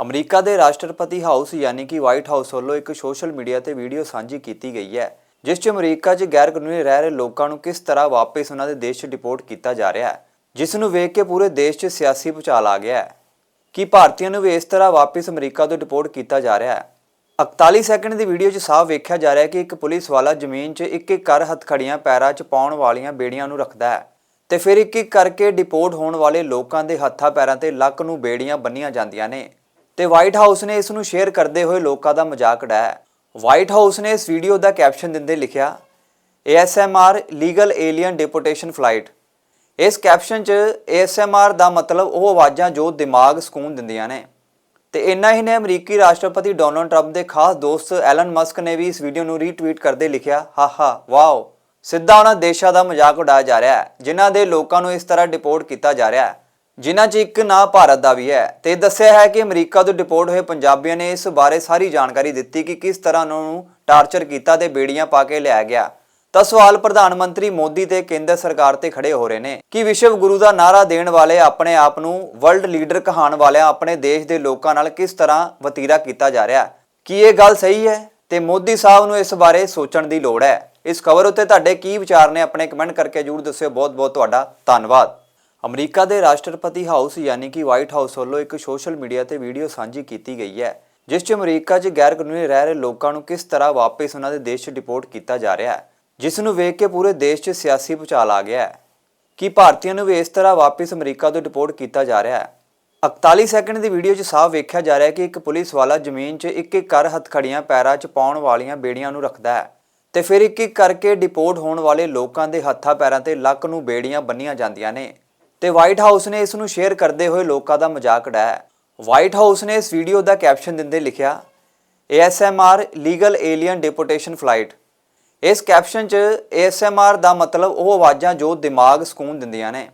America ਦੇ ਰਾਸ਼ਟਰਪਤੀ house ਯਾਨੀ ਕਿ ਵਾਈਟ ਹਾਊਸ ਵੱਲੋਂ ਇੱਕ ਸੋਸ਼ਲ ਮੀਡੀਆ ਤੇ ਵੀਡੀਓ ਸਾਂਝੀ ਕੀਤੀ ਗਈ ਹੈ, ਜਿਸ 'ਚ ਅਮਰੀਕਾ 'ਚ ਗੈਰ ਕਾਨੂੰਨੀ ਰਹਿ ਰਹੇ ਲੋਕਾਂ ਨੂੰ ਕਿਸ ਤਰ੍ਹਾਂ ਵਾਪਸ ਉਹਨਾਂ ਦੇ ਦੇਸ਼ 'ਚ ਡਿਪੋਰਟ ਕੀਤਾ ਜਾ ਰਿਹਾ ਹੈ, ਜਿਸ ਨੂੰ ਵੇਖ ਕੇ ਪੂਰੇ ਦੇਸ਼ 'ਚ ਸਿਆਸੀ ਭੂਚਾਲ ਆ ਗਿਆ ਹੈ। ਕਿ ਭਾਰਤੀਆਂ ਨੂੰ ਵੀ ਇਸ ਤਰ੍ਹਾਂ ਵਾਪਸ ਅਮਰੀਕਾ ਤੋਂ ਡਿਪੋਰਟ ਕੀਤਾ ਜਾ ਰਿਹਾ ਹੈ? 41 ਸੈਕਿੰਡ ਦੀ ਵੀਡੀਓ 'ਚ ਸਾਫ਼ ਵੇਖਿਆ ਜਾ ਰਿਹਾ ਹੈ ਕਿ ਇੱਕ ਪੁਲਿਸ ਵਾਲਾ ਜ਼ਮੀਨ 'ਚ ਇੱਕ ਇੱਕ ਕਰ ਹੱਥਖੜੀਆਂ ਪੈਰਾਂ 'ਚ ਪਾਉਣ ਵਾਲੀਆਂ ਬੇੜੀਆਂ ਨੂੰ ਰੱਖਦਾ ਹੈ ਤੇ ਫਿਰ ਇੱਕ ਇੱਕ ਕਰਕੇ ਡਿਪੋਰਟ ਹੋਣ ਵਾਲੇ ਲੋਕਾਂ ਦੇ ਹੱਥਾਂ ਪੈਰਾਂ ਤੇ ਲੱਕ ਨੂੰ ਬੇੜੀਆਂ ਬੰਨੀਆਂ ਜਾਂਦੀਆਂ ਨੇ। ਤੇ ਵਾਈਟ ਹਾਊਸ ਨੇ ਇਸ ਨੂੰ ਸ਼ੇਅਰ ਕਰਦੇ ਹੋਏ ਲੋਕਾਂ ਦਾ ਮਜ਼ਾਕ ਉਡਾਇਆ। ਵਾਈਟ ਹਾਊਸ ਨੇ ਇਸ ਵੀਡੀਓ ਦਾ ਕੈਪਸ਼ਨ ਦਿੰਦੇ ਲਿਖਿਆ ASMR legal alien deportation flight ਇਸ ਕੈਪਸ਼ਨ 'ਚ ASMR ਦਾ ਮਤਲਬ ਉਹ ਆਵਾਜ਼ਾਂ ਜੋ ਦਿਮਾਗ ਸਕੂਨ ਦਿੰਦੀਆਂ ਨੇ। ਤੇ ਇੰਨਾ ਹੀ ਨੇ ਅਮਰੀਕੀ ਰਾਸ਼ਟਰਪਤੀ ਡੋਨਲਡ ਟਰੰਪ ਦੇ ਖਾਸ ਦੋਸਤ ਐਲਨ ਮਸਕ ਨੇ ਵੀ ਇਸ ਵੀਡੀਓ ਨੂੰ ਰੀਟਵੀਟ ਕਰਦੇ ਲਿਖਿਆ ਹਾਹਾ ਵਾਓ। ਸਿੱਧਾ ਉਹਨਾਂ ਦੇਸ਼ਾਂ ਦਾ ਮਜ਼ਾਕ ਉਡਾਇਆ ਜਾ ਰਿਹਾ ਹੈ, ਜਿਨ੍ਹਾਂ ਦੇ ਲੋਕਾਂ ਨੂੰ ਇਸ ਤਰ੍ਹਾਂ ਡਿਪੋਰਟ ਕੀਤਾ ਜਾ ਰਿਹਾ ਹੈ। ਜਿਨ੍ਹਾਂ 'ਚ ਇੱਕ ਨਾਂ ਭਾਰਤ ਦਾ ਵੀ ਹੈ ਤੇ ਦੱਸਿਆ ਹੈ ਕਿ ਅਮਰੀਕਾ ਤੋਂ ਡਿਪੋਰਟ ਹੋਏ ਪੰਜਾਬੀਆਂ ਨੇ ਇਸ ਬਾਰੇ ਸਾਰੀ ਜਾਣਕਾਰੀ ਦਿੱਤੀ ਕਿ ਕਿਸ ਤਰ੍ਹਾਂ ਉਹਨਾਂ ਨੂੰ ਟਾਰਚਰ ਕੀਤਾ ਤੇ ਬੇੜੀਆਂ ਪਾ ਕੇ ਲਿਆ ਗਿਆ। ਤਾਂ ਸਵਾਲ ਪ੍ਰਧਾਨ ਮੰਤਰੀ ਮੋਦੀ ਤੇ ਕੇਂਦਰ ਸਰਕਾਰ ਤੇ ਖੜੇ ਹੋ ਰਹੇ ਨੇ ਕਿ ਵਿਸ਼ਵ ਗੁਰੂ ਦਾ ਨਾਰਾ ਦੇਣ ਵਾਲੇ ਆਪਣੇ ਆਪ ਨੂੰ ਵਰਲਡ ਲੀਡਰ ਕਹਾਣ ਵਾਲਿਆਂ ਆਪਣੇ ਦੇਸ਼ ਦੇ ਲੋਕਾਂ ਨਾਲ ਕਿਸ ਤਰ੍ਹਾਂ ਵਤੀਰਾ ਕੀਤਾ ਜਾ ਰਿਹਾ। ਕੀ ਇਹ ਗੱਲ ਸਹੀ ਹੈ? ਤੇ ਮੋਦੀ ਸਾਹਿਬ ਨੂੰ ਇਸ ਬਾਰੇ ਸੋਚਣ ਦੀ ਲੋੜ ਹੈ। ਇਸ ਖਬਰ ਉੱਤੇ ਤੁਹਾਡੇ ਕੀ ਵਿਚਾਰ ਨੇ? ਆਪਣੇ ਕਮੈਂਟ ਕਰਕੇ ਜਰੂਰ ਦੱਸਿਓ। ਬਹੁਤ ਬਹੁਤ ਤੁਹਾਡਾ ਧੰਨਵਾਦ। ਅਮਰੀਕਾ ਦੇ ਰਾਸ਼ਟਰਪਤੀ ਹਾਊਸ ਯਾਨੀ ਕਿ ਵਾਈਟ ਹਾਊਸ ਵੱਲੋਂ ਇੱਕ ਸੋਸ਼ਲ ਮੀਡੀਆ ਤੇ ਵੀਡੀਓ ਸਾਂਝੀ ਕੀਤੀ ਗਈ ਹੈ, ਜਿਸ 'ਚ ਅਮਰੀਕਾ 'ਚ ਗੈਰ ਕਾਨੂੰਨੀ ਰਹਿ ਰਹੇ ਲੋਕਾਂ ਨੂੰ ਕਿਸ ਤਰ੍ਹਾਂ ਵਾਪਸ ਉਹਨਾਂ ਦੇ ਦੇਸ਼ 'ਚ ਡਿਪੋਰਟ ਕੀਤਾ ਜਾ ਰਿਹਾ ਹੈ, ਜਿਸ ਨੂੰ ਵੇਖ ਕੇ ਪੂਰੇ ਦੇਸ਼ 'ਚ ਸਿਆਸੀ ਭੂਚਾਲ ਆ ਗਿਆ ਹੈ। ਕਿ ਭਾਰਤੀਆਂ ਨੂੰ ਵੀ ਇਸ ਤਰ੍ਹਾਂ ਵਾਪਸ ਅਮਰੀਕਾ ਤੋਂ ਡਿਪੋਰਟ ਕੀਤਾ ਜਾ ਰਿਹਾ ਹੈ? 41 ਸੈਕਿੰਡ ਦੀ ਵੀਡੀਓ 'ਚ ਸਾਫ਼ ਵੇਖਿਆ ਜਾ ਰਿਹਾ ਹੈ ਕਿ ਇੱਕ ਪੁਲਿਸ ਵਾਲਾ ਜ਼ਮੀਨ 'ਚ ਇੱਕ ਇੱਕ ਕਰ ਹੱਥਖੜੀਆਂ ਪੈਰਾਂ 'ਚ ਪਾਉਣ ਵਾਲੀਆਂ ਬੇੜੀਆਂ ਨੂੰ ਰੱਖਦਾ ਹੈ ਤੇ ਫਿਰ ਇੱਕ ਇੱਕ ਕਰਕੇ ਡਿਪੋਰਟ ਹੋਣ ਵਾਲੇ ਲੋਕਾਂ ਦੇ ਹੱਥਾਂ ਪੈਰਾਂ ਤੇ ਲੱਕ ਨੂੰ ਬੇੜੀਆਂ ਬੰਨੀਆਂ ਜਾਂਦੀਆਂ ਨੇ। ਤੇ ਵਾਈਟ ਹਾਊਸ ਨੇ ਇਸ ਨੂੰ ਸ਼ੇਅਰ ਕਰਦੇ ਹੋਏ ਲੋਕਾਂ ਦਾ ਮਜ਼ਾਕ ਉਡਾਇਆ ਵਾਈਟ ਹਾਊਸ ਨੇ ਇਸ ਵੀਡੀਓ ਦਾ ਕੈਪਸ਼ਨ ਦਿੰਦੇ ਲਿਖਿਆ ASMR legal alien deportation flight ਇਸ ਕੈਪਸ਼ਨ 'ਚ ASMR ਦਾ ਮਤਲਬ ਉਹ ਆਵਾਜ਼ਾਂ ਜੋ ਦਿਮਾਗ ਸਕੂਨ ਦਿੰਦੀਆਂ ਨੇ।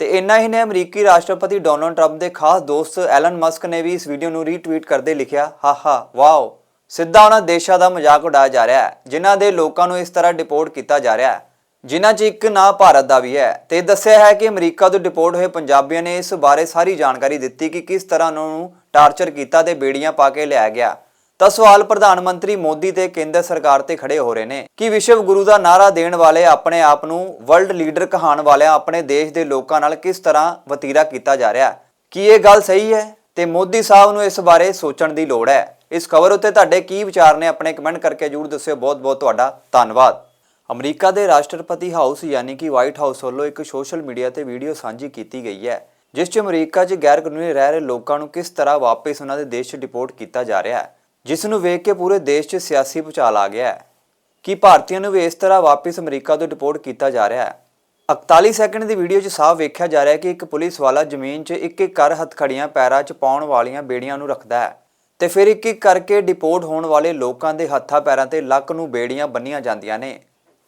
ਤੇ ਇੰਨਾ ਹੀ ਨੇ ਅਮਰੀਕੀ ਰਾਸ਼ਟਰਪਤੀ ਡੋਨਲਡ ਟਰੰਪ ਦੇ ਖਾਸ ਦੋਸਤ ਐਲਨ ਮਸਕ ਨੇ ਵੀ ਇਸ ਵੀਡੀਓ ਨੂੰ ਰੀਟਵੀਟ ਕਰਦੇ ਲਿਖਿਆ, ਹਾਹਾ, ਵਾਓ। ਸਿੱਧਾ ਉਹਨਾਂ ਦੇਸ਼ਾਂ ਦਾ ਮਜ਼ਾਕ ਉਡਾਇਆ ਜਾ ਰਿਹਾ ਹੈ, ਜਿਨ੍ਹਾਂ ਦੇ ਲੋਕਾਂ ਨੂੰ ਇਸ ਤਰ੍ਹਾਂ ਡਿਪੋਰਟ ਕੀਤਾ ਜਾ ਰਿਹਾ ਹੈ। ਜਿਨ੍ਹਾਂ 'ਚ ਇੱਕ ਨਾਂ ਭਾਰਤ ਦਾ ਵੀ ਹੈ ਤੇ ਦੱਸਿਆ ਹੈ ਕਿ ਅਮਰੀਕਾ ਤੋਂ ਡਿਪੋਰਟ ਹੋਏ ਪੰਜਾਬੀਆਂ ਨੇ ਇਸ ਬਾਰੇ ਸਾਰੀ ਜਾਣਕਾਰੀ ਦਿੱਤੀ ਕਿ ਕਿਸ ਤਰ੍ਹਾਂ ਉਹਨਾਂ ਨੂੰ ਟਾਰਚਰ ਕੀਤਾ ਤੇ ਬੇੜੀਆਂ ਪਾ ਕੇ ਲਿਆਇਆ ਗਿਆ। ਤਾਂ ਸਵਾਲ ਪ੍ਰਧਾਨ ਮੰਤਰੀ ਮੋਦੀ ਤੇ ਕੇਂਦਰ ਸਰਕਾਰ ਤੇ ਖੜੇ ਹੋ ਰਹੇ ਨੇ ਕਿ ਵਿਸ਼ਵ ਗੁਰੂ ਦਾ ਨਾਰਾ ਦੇਣ ਵਾਲੇ ਆਪਣੇ ਆਪ ਨੂੰ ਵਰਲਡ ਲੀਡਰ ਕਹਾਣ ਵਾਲਿਆਂ ਆਪਣੇ ਦੇਸ਼ ਦੇ ਲੋਕਾਂ ਨਾਲ ਕਿਸ ਤਰ੍ਹਾਂ ਵਤੀਰਾ ਕੀਤਾ ਜਾ ਰਿਹਾ ਕੀ ਇਹ ਗੱਲ ਸਹੀ ਹੈ? ਤੇ ਮੋਦੀ ਸਾਹਿਬ ਨੂੰ ਇਸ ਬਾਰੇ ਸੋਚਣ ਦੀ ਲੋੜ ਹੈ। ਇਸ ਖਬਰ ਉੱਤੇ ਤੁਹਾਡੇ ਕੀ ਵਿਚਾਰ ਨੇ, ਆਪਣੇ ਕਮੈਂਟ ਕਰਕੇ ਜਰੂਰ ਦੱਸਿਓ। ਬਹੁਤ ਬਹੁਤ ਤੁਹਾਡਾ ਧੰਨਵਾਦ। ਅਮਰੀਕਾ ਦੇ ਰਾਸ਼ਟਰਪਤੀ ਹਾਊਸ ਯਾਨੀ ਕਿ ਵਾਈਟ ਹਾਊਸ ਵੱਲੋਂ ਇੱਕ ਸੋਸ਼ਲ ਮੀਡੀਆ ਤੇ ਵੀਡੀਓ ਸਾਂਝੀ ਕੀਤੀ ਗਈ ਹੈ, ਜਿਸ 'ਚ ਅਮਰੀਕਾ 'ਚ ਗੈਰ ਕਾਨੂੰਨੀ ਰਹਿ ਰਹੇ ਲੋਕਾਂ ਨੂੰ ਕਿਸ ਤਰ੍ਹਾਂ ਵਾਪਸ ਉਹਨਾਂ ਦੇ ਦੇਸ਼ 'ਚ ਡਿਪੋਰਟ ਕੀਤਾ ਜਾ ਰਿਹਾ ਹੈ, ਜਿਸ ਨੂੰ ਵੇਖ ਕੇ ਪੂਰੇ ਦੇਸ਼ 'ਚ ਸਿਆਸੀ ਭੂਚਾਲ ਆ ਗਿਆ ਹੈ। ਕਿ ਭਾਰਤੀਆਂ ਨੂੰ ਵੀ ਇਸ ਤਰ੍ਹਾਂ ਵਾਪਸ ਅਮਰੀਕਾ ਤੋਂ ਡਿਪੋਰਟ ਕੀਤਾ ਜਾ ਰਿਹਾ ਹੈ? 41 ਸੈਕਿੰਡ ਦੀ ਵੀਡੀਓ 'ਚ ਸਾਫ਼ ਵੇਖਿਆ ਜਾ ਰਿਹਾ ਹੈ ਕਿ ਇੱਕ ਪੁਲਿਸ ਵਾਲਾ ਜ਼ਮੀਨ 'ਚ ਇੱਕ ਇੱਕ ਕਰ ਹੱਥਖੜੀਆਂ ਪੈਰਾਂ 'ਚ ਪਾਉਣ ਵਾਲੀਆਂ ਬੇੜੀਆਂ ਨੂੰ ਰੱਖਦਾ ਹੈ ਤੇ ਫਿਰ ਇੱਕ ਇੱਕ ਕਰਕੇ ਡਿਪੋਰਟ ਹੋਣ ਵਾਲੇ ਲੋਕਾਂ ਦੇ ਹੱਥਾਂ ਪੈਰਾਂ ਤੇ ਲੱਕ ਨੂੰ ਬੇੜੀਆਂ ਬੰਨੀਆਂ ਜਾਂਦੀਆਂ ਨੇ।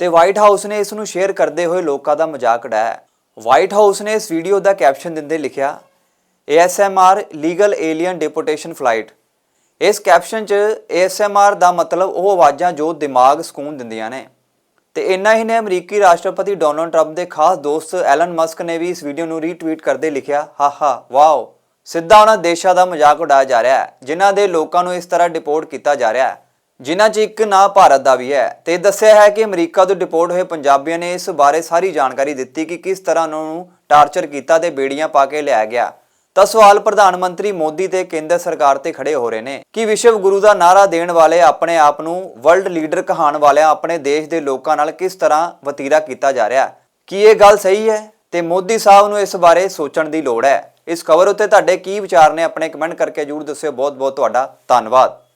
ਤੇ ਵਾਈਟ ਹਾਊਸ ਨੇ ਇਸ ਨੂੰ ਸ਼ੇਅਰ ਕਰਦੇ ਹੋਏ ਲੋਕਾਂ ਦਾ ਮਜ਼ਾਕ ਉਡਾਇਆ। ਵਾਈਟ ਹਾਊਸ ਨੇ ਇਸ ਵੀਡੀਓ ਦਾ ਕੈਪਸ਼ਨ ਦਿੰਦੇ ਲਿਖਿਆ ASMR legal alien deportation flight ਇਸ ਕੈਪਸ਼ਨ 'ਚ ASMR ਦਾ ਮਤਲਬ ਉਹ ਆਵਾਜ਼ਾਂ ਜੋ ਦਿਮਾਗ ਸਕੂਨ ਦਿੰਦੀਆਂ ਨੇ। ਤੇ ਇੰਨਾ ਹੀ ਨੇ, ਅਮਰੀਕੀ ਰਾਸ਼ਟਰਪਤੀ ਡੋਨਲਡ ਟਰੰਪ ਦੇ ਖਾਸ ਦੋਸਤ ਐਲਨ ਮਸਕ ਨੇ ਵੀ ਇਸ ਵੀਡੀਓ ਨੂੰ ਰੀਟਵੀਟ ਕਰਦੇ ਲਿਖਿਆ, ਹਾਹਾ, ਵਾਓ। ਸਿੱਧਾ ਉਹਨਾਂ ਦੇਸ਼ਾਂ ਦਾ ਮਜ਼ਾਕ ਉਡਾਇਆ ਜਾ ਰਿਹਾ ਹੈ, ਜਿਨ੍ਹਾਂ ਦੇ ਲੋਕਾਂ ਨੂੰ ਇਸ ਤਰ੍ਹਾਂ ਡਿਪੋਰਟ ਕੀਤਾ ਜਾ ਰਿਹਾ ਹੈ। ਜਿਨ੍ਹਾਂ 'ਚ ਇੱਕ ਨਾਂ ਭਾਰਤ ਦਾ ਵੀ ਹੈ ਤੇ ਦੱਸਿਆ ਹੈ ਕਿ ਅਮਰੀਕਾ ਤੋਂ ਡਿਪੋਰਟ ਹੋਏ ਪੰਜਾਬੀਆਂ ਨੇ ਇਸ ਬਾਰੇ ਸਾਰੀ ਜਾਣਕਾਰੀ ਦਿੱਤੀ ਕਿ ਕਿਸ ਤਰ੍ਹਾਂ ਉਹਨਾਂ ਨੂੰ ਟਾਰਚਰ ਕੀਤਾ ਤੇ ਬੇੜੀਆਂ ਪਾ ਕੇ ਲਿਆ ਗਿਆ। ਤਾਂ ਸਵਾਲ ਪ੍ਰਧਾਨ ਮੰਤਰੀ ਮੋਦੀ ਤੇ ਕੇਂਦਰ ਸਰਕਾਰ ਤੇ ਖੜੇ ਹੋ ਰਹੇ ਨੇ ਕਿ ਵਿਸ਼ਵ ਗੁਰੂ ਦਾ ਨਾਰਾ ਦੇਣ ਵਾਲੇ ਆਪਣੇ ਆਪ ਨੂੰ ਵਰਲਡ ਲੀਡਰ ਕਹਾਣ ਵਾਲਿਆਂ ਆਪਣੇ ਦੇਸ਼ ਦੇ ਲੋਕਾਂ ਨਾਲ ਕਿਸ ਤਰ੍ਹਾਂ ਵਤੀਰਾ ਕੀਤਾ ਜਾ ਰਿਹਾ। ਕੀ ਇਹ ਗੱਲ ਸਹੀ ਹੈ? ਤੇ ਮੋਦੀ ਸਾਹਿਬ ਨੂੰ ਇਸ ਬਾਰੇ ਸੋਚਣ ਦੀ ਲੋੜ ਹੈ। ਇਸ ਖਬਰ ਉੱਤੇ ਤੁਹਾਡੇ ਕੀ ਵਿਚਾਰ ਨੇ, ਆਪਣੇ ਕਮੈਂਟ ਕਰਕੇ ਜਰੂਰ ਦੱਸਿਓ। ਬਹੁਤ ਬਹੁਤ ਤੁਹਾਡਾ ਧੰਨਵਾਦ।